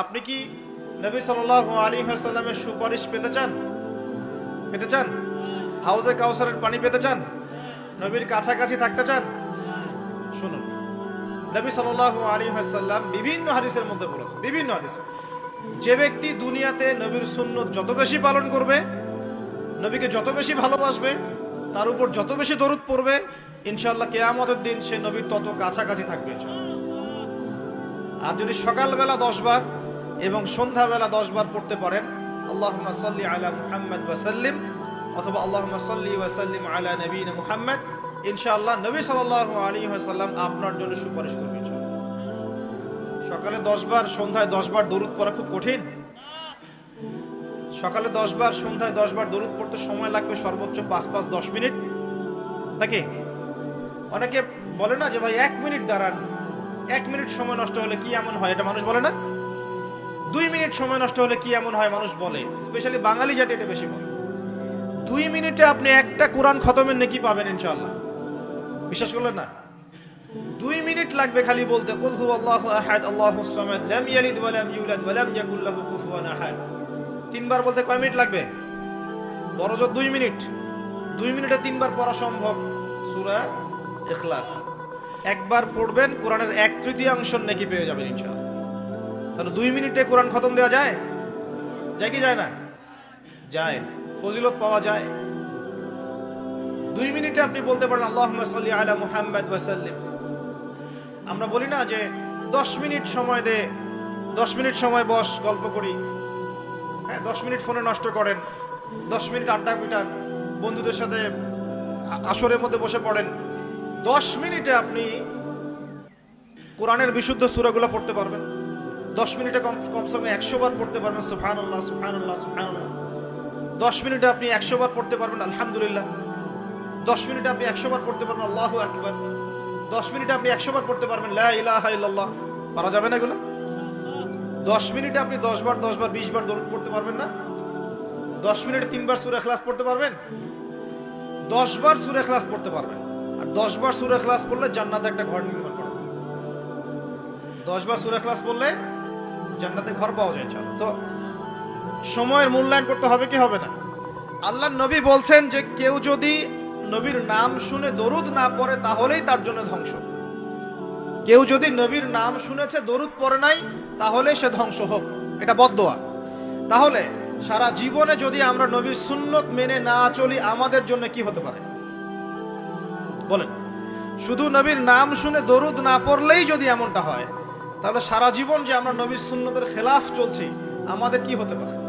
আপনি কি নবী সাল আলী সাল্লামের সুপারিশ পেতে চান? পেতে চান? হাউজে কাউসারের পানি পেতে চান? নবীর কাছাকাছি থাকতে চান? শুনুন, নবী সাল আলী সাল্লাম বিভিন্ন হাদিসের মধ্যে বলেছে বিভিন্ন হাদিস। যে ব্যক্তি দুনিয়াতে নবীর সুন্নত যত বেশি পালন করবে, নবীকে যত বেশি ভালোবাসবে, তার উপর যত বেশি দরুদ পড়বে ইনশাল্লাহ কেয়ামতের দিন সে নবীর তত কাছাকাছি থাকবে আর যদি সকালবেলা দশ বার এবং সন্ধ্যাবেলা দশ বার পড়তে পারেন। আল্লাহ সাল্লি আলা মুহাম্মদ ওয়াসাল্লিম অথবা আল্লাহ সাল্লি ওয়াসাল্লিম আলা নবীন মুহাম্মদ। ইনশাআল্লাহ নবী সাল্লাহ আলী সাল্লাম আপনার জন্য সুপারিশ করবে সকালে দশ বার সন্ধ্যায় দশ বার দরুদ পড়া খুব কঠিন। সকালে দশ বার সন্ধ্যায় দশ বার দরুদ পড়তে সময় লাগবে সর্বোচ্চ পাঁচ পাঁচ দশ মিনিট। নাকি? অনেকে বলে না যে ভাই, এক মিনিট দাঁড়ান। এক মিনিট সময় নষ্ট হলে কি এমন হয়? এটা মানুষ বলে না? দুই মিনিট সময় নষ্ট হলে কি এমন হয় মানুষ বলে? স্পেশালি বাঙালি জাতি এটা বেশি বলে। দুই মিনিটে আপনি একটা কোরআন খতমের নাকি পাবেন ইনশাল্লাহ বিশ্বাস করলেন না? দুই মিনিট লাগবে খালি বলতে, কুল হু আল্লাহু আহাদ আল্লাহুস সামাদ, লাম ইয়ালিদ ওয়া লাম ইউলাদ ওয়া লাম ইয়াকুল লাহু কুফুয়ান আহাদ। তিনবার বলতে কয় মিনিট লাগবে? বড় জোর দুই মিনিট। দুই মিনিটে তিনবার পড়া সম্ভব। সূরা ইখলাস। একবার পড়বেন, কোরআনের এক তৃতীয়াংশ নাকি পেয়ে যাবেন ইনশাআল্লাহ। তাহলে দুই মিনিটে কোরআন খতম দেওয়া যায়? যায় কি যায় না? যায়। ফজিলত পাওয়া যায়। দুই মিনিটে আপনি বলতে পারেন আল্লাহ আলা মুহাম্মদ ওয়াসাল্লিম আমরা বলি না যে, দশ মিনিট সময় দে, দশ মিনিট সময় বস, গল্প করি। হ্যাঁ দশ মিনিট ফোনে নষ্ট করেন, দশ মিনিট আড্ডা পিটান, বন্ধুদের সাথে আসরের মধ্যে বসে পড়েন। দশ মিনিটে আপনি কোরআনের বিশুদ্ধ সুরাগুলো পড়তে পারবেন। দশ মিনিটে কম কমসে কম একশো বার পড়তে পারবেন সুফান আল্লাহ সুফান আল্লাহ দশ মিনিটে আপনি একশো বার পড়তে পারবেন, আলহামদুলিল্লাহ। দশ মিনিটে আপনি একশো বার পড়তে পারবেন, আল্লাহু আকবার। দশ মিনিটে আপনি একশো বার পড়তে পারবেন, লা ইলাহা ইল্লাল্লাহ। পারা যাবে না এগুলো? দশ মিনিটে আপনি দশ বার দশ বার, বিশ বার দরুদ পড়তে পারবেন না? দশ মিনিটে তিনবার সুরে ক্লাস পড়তে পারবেন? দশ বার সুরে ক্লাস পড়তে পারবেন। আর দশ বার সুরে ক্লাস পড়লে জান্নাতে একটা ঘর নির্মাণ করা। দশ বার সুরে ক্লাস পড়লে জান্নাতে ঘর পাওয়া যায়, ইনশাআল্লাহ। তো সময়ের মূল্যায়ন করতে হবে কি হবে না? আল্লাহ নবী বলছেন যে, কেউ যদি নবীর নাম শুনে দরুদ না পড়ে, তাহলেই তার জন্য ধ্বংস। কেউ যদি নবীর নাম শুনেছে, দরুদ পড়ে নাই, তাহলে সে ধ্বংস হোক। এটা বদদোয়া তাহলে সারা জীবনে যদি আমরা নবীর সুন্নত মেনে না চলি, আমাদের জন্য কি হতে পারে? বলেন। শুধু নবীর নাম শুনে দরুদ না পড়লেই যদি এমনটা হয় তাহলে সারা জীবন যে আমরা নবীর সুন্নতের খেলাফ চলছি আমাদের কি হতে পারে?